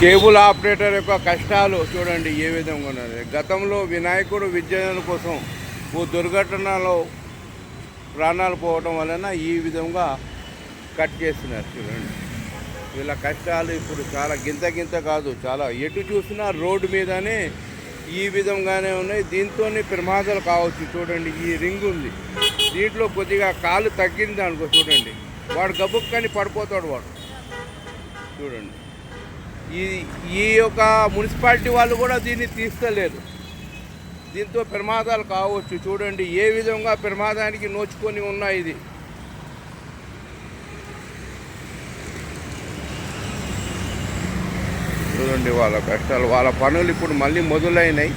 Cable operator యొక్క కష్టాలు చూడండి ఏ విధంగా ఉన్నది. గతంలో వినాయకుడు విజయం కోసం ఓ దుర్ఘటనలో ప్రాణాలు పోవటం వలన ఈ విధంగా కట్ చేస్తున్నారు చూడండి. వీళ్ళ కష్టాలు ఇప్పుడు చాలా గింత గింత కాదు చాలా ఎటు చూసినా రోడ్డు మీదనే ఈ విధంగానే ఉన్నాయి. దీంతోనే ప్రమాదాలు కావచ్చు చూడండి ఈ రింగ్ ఉంది. దీంట్లో కొద్దిగా కాలు తగ్గింది అనుకో చూడండి. వాడు గబుక్కని పడిపోతాడు వాడు. చూడండి. ఈ ఈ యొక్క మున్సిపాలిటీ వాళ్ళు కూడా దీన్ని తీసుకోలేరు దీంతో ప్రమాదాలు కావచ్చు. చూడండి ఏ విధంగా ప్రమాదానికి నోచుకొని ఉన్నాయి ఇది. చూడండి వాళ్ళ కష్టాలు వాళ్ళ పనులు ఇప్పుడు మళ్ళీ మొదలైనాయి.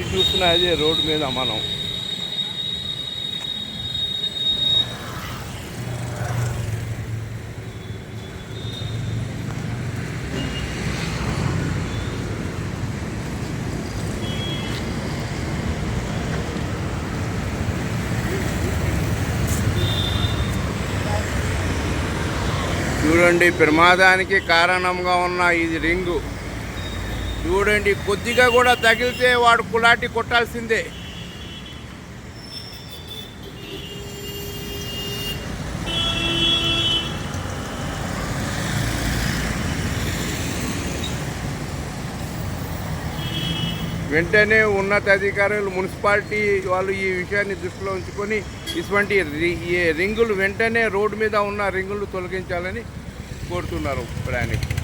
ఇటు చూస్తున్నా అదే రోడ్డు మీద మనం. చూడండి ప్రమాదానికి కారణంగా ఉన్న ఇది రింగు. చూడండి కొద్దిగా కూడా తగిలితే వాడు కులాటి కొట్టాల్సిందే. వెంటనే ఉన్నతాధికారులు మున్సిపాలిటీ వాళ్ళు ఈ విషయాన్ని దృష్టిలో ఉంచుకొని ఇటువంటి ఈ రింగులు వెంటనే రోడ్డు మీద ఉన్న రింగులు తొలగించాలని కోరుతున్నారు ప్రయాణికులు.